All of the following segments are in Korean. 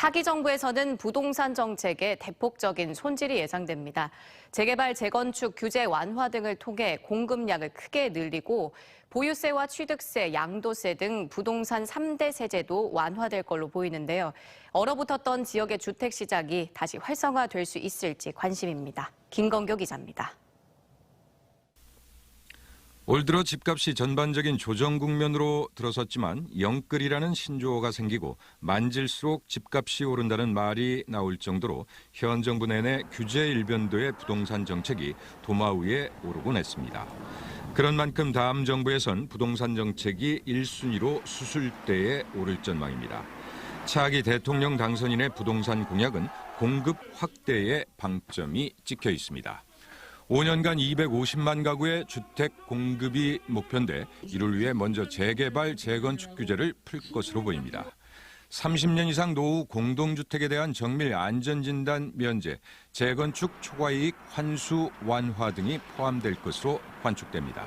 차기 정부에서는 부동산 정책에 대폭적인 손질이 예상됩니다. 재개발, 재건축 규제 완화 등을 통해 공급량을 크게 늘리고 보유세와 취득세, 양도세 등 부동산 3대 세제도 완화될 걸로 보이는데요. 얼어붙었던 지역의 주택 시장이 다시 활성화될 수 있을지 관심입니다. 김건교 기자입니다. 올 들어 집값이 전반적인 조정 국면으로 들어섰지만 영끌이라는 신조어가 생기고 만질수록 집값이 오른다는 말이 나올 정도로 현 정부 내내 규제 일변도의 부동산 정책이 도마 위에 오르곤 했습니다. 그런 만큼 다음 정부에선 부동산 정책이 1순위로 수술대에 오를 전망입니다. 차기 대통령 당선인의 부동산 공약은 공급 확대에 방점이 찍혀 있습니다. 5년간 250만 가구의 주택 공급이 목표인데 이를 위해 먼저 재개발, 재건축 규제를 풀 것으로 보입니다. 30년 이상 노후 공동주택에 대한 정밀 안전진단 면제, 재건축 초과이익 환수 완화 등이 포함될 것으로 관측됩니다.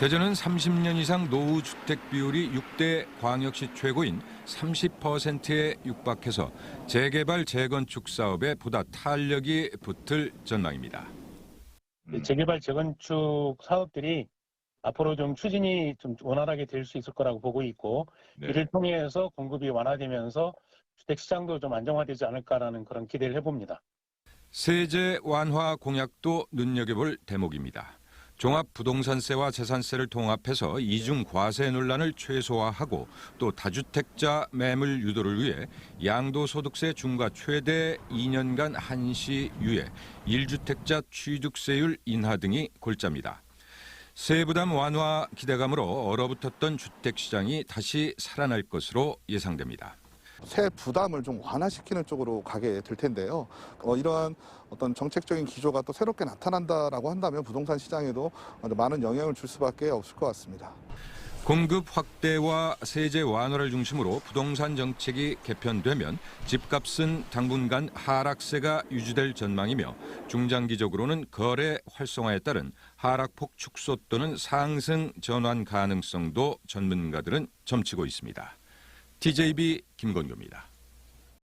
대전은 30년 이상 노후 주택 비율이 6대 광역시 최고인 30%에 육박해서 재개발, 재건축 사업에 보다 탄력이 붙을 전망입니다. 이 재개발 재건축 사업들이 앞으로 좀 추진이 좀 원활하게 될 수 있을 거라고 보고 있고 네. 이를 통해서 공급이 완화되면서 주택 시장도 좀 안정화되지 않을까라는 그런 기대를 해봅니다. 세제 완화 공약도 눈여겨볼 대목입니다. 종합부동산세와 재산세를 통합해서 이중 과세 논란을 최소화하고 또 다주택자 매물 유도를 위해 양도소득세 중과 최대 2년간 한시 유예, 1주택자 취득세율 인하 등이 골자입니다. 세부담 완화 기대감으로 얼어붙었던 주택시장이 다시 살아날 것으로 예상됩니다. 세 부담을 좀 완화시키는 쪽으로 가게 될 텐데요. 어, 이러한 어떤 정책적인 기조가 또 새롭게 나타난다라고 한다면 부동산 시장에도 많은 영향을 줄 수밖에 없을 것 같습니다. 공급 확대와 세제 완화를 중심으로 부동산 정책이 개편되면 집값은 당분간 하락세가 유지될 전망이며 중장기적으로는 거래 활성화에 따른 하락폭 축소 또는 상승 전환 가능성도 전문가들은 점치고 있습니다. TJB 김건규입니다.